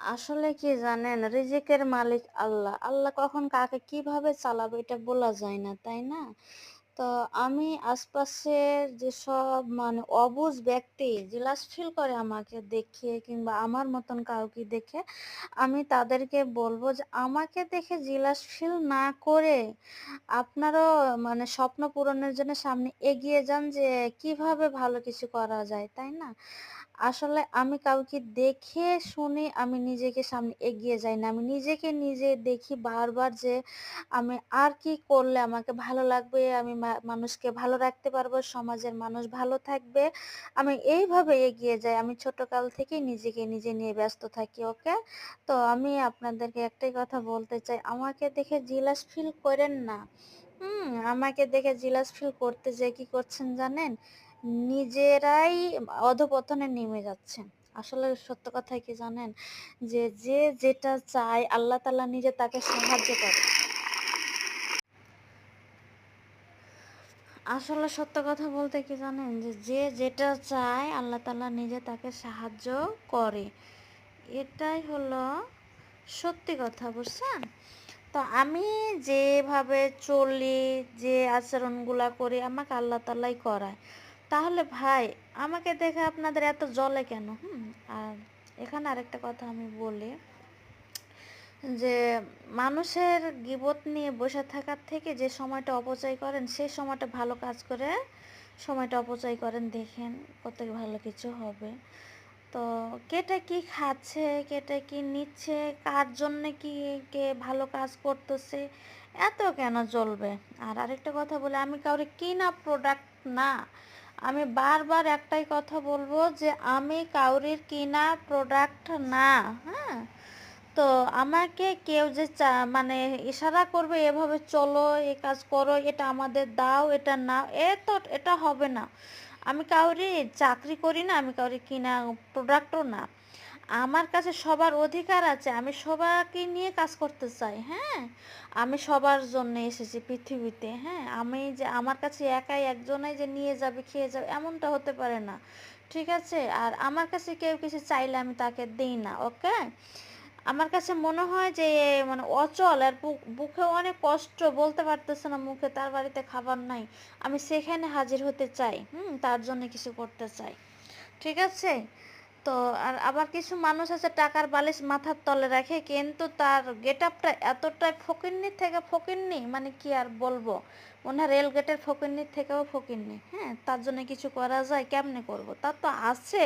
আসলে কি জানেন? রিজিকের মালিক আল্লাহ। আল্লাহ কখন কাকে কীভাবে চালাবে এটা বলা যায় না, তাই না? তো আমি আশপাশের যেসব মানে অবুঝ ব্যক্তি জেলাস ফিল করে আমাকে দেখে কিংবা আমার মতন কাউকে দেখে, আমি তাদেরকে বলব যে আমাকে দেখে জেলাস ফিল না করে আপনারও মানে স্বপ্ন পূরণের জন্য সামনে এগিয়ে যান যে কীভাবে ভালো কিছু করা যায়, তাই না? আসলে আমি কাউকে দেখে শুনে আমি নিজেকে সামনে এগিয়ে যাই না। আমি নিজেকে নিজে দেখি বারবার যে আমি আর কি করলে আমাকে ভালো লাগবে, আমি মানুষকে ভালো রাখতে পারব, সমাজের মানুষ ভালো থাকবে। আমি এইভাবে এগিয়ে যাই। আমি ছোটকাল থেকেই নিজেকে নিজে নিয়ে ব্যস্ত থাকি, ওকে? তো আমি আপনাদেরকে একটাই কথা বলতে চাই, আমাকে দেখে জিলাস ফিল করেন না। হুম? আমাকে দেখে জিলাস ফিল করতে যেয়ে কি করছেন জানেন? নিজেরাই অধঃপতনে নেমে যাচ্ছেন। আসলে সত্য কথা কি জানেন? যে, যে যেটা চায় আল্লাহ তাআলা নিজে তাকে সাহায্য করে। আসলে সত্য কথা বলতে কি জানেন? যে, যে যেটা চায় আল্লাহ তাআলা নিজে তাকে সাহায্য করে। এটাই হলো সত্যি কথা, বুঝছেন? তো আমি যেভাবে চলি, যে আচরণগুলা করি আমাকে আল্লাহ তাআলাই করায়। তাহলে ভাই আমাকে দেখে আপনাদের এত জলে কেন? হুম? আর এখানে আরেকটা কথা আমি বলি যে মানুষের গিবত নিয়ে বসে থাকার থেকে যে সময়টা অপচয় করেন, সেই সময়টা ভালো কাজ করে সময়টা অপচয় করেন দেখেন কত ভালো কিছু হবে। তো কেটে কি খাচ্ছে, কেটে কি নিচ্ছে, কার জন্যে কি কে ভালো কাজ করতেছে, এত কেন জ্বলবে? আর আরেকটা কথা বলে আমি কাউরে কিনা প্রোডাক্ট না। আমি বারবার একটাই কথা বলব যে আমি কাউরির কিনা প্রোডাক্ট না, হ্যাঁ? তো আমাকে কেউ যে মানে ইশারা করবে এভাবে চলো, এ কাজ করো, এটা আমাদের দাও, এটা নাও, এ তো এটা হবে না। আমি কাউরি চাকরি করি না, আমি কাউরি কিনা প্রোডাক্টও না। আমার কাছে সবার অধিকার আছে। আমি সবাইকে নিয়ে কাজ করতে চাই, হ্যাঁ? আমি সবার জন্য এসেছি পৃথিবীতে, হ্যাঁ? আমি যে আমার কাছে একাই একজনাই যে নিয়ে যাবে, খেয়ে যাবে এমনটা হতে পারে না। ঠিক আছে? আর আমার কাছে কেউ কিছু চাইলে আমি তাকে দিই না, ওকে? আমার কাছে মনে হয় যে মানে অচল আর বুক অনেক কষ্ট বলতে পারতেছে না মুখে তার বাড়িতে খাবার নাই। আমি সেখানে হাজির হতে চাই, হুম? তার জন্য কিছু করতে চাই। ঠিক আছে? তো আর আবার কিছু মানুষ আছে টাকার বালিশ মাথার তলে রাখে কিন্তু তার গেট আপটা এতটাই ফকিন্নির থেকে ফকিন্নি মানে কি আর বলব? মনে হয় রেলগেটের ফকিন্নির থেকেও ফকিন্নি, হ্যাঁ? তার জন্য কিছু করা যায়? কেমনে করব? তার তো আছে।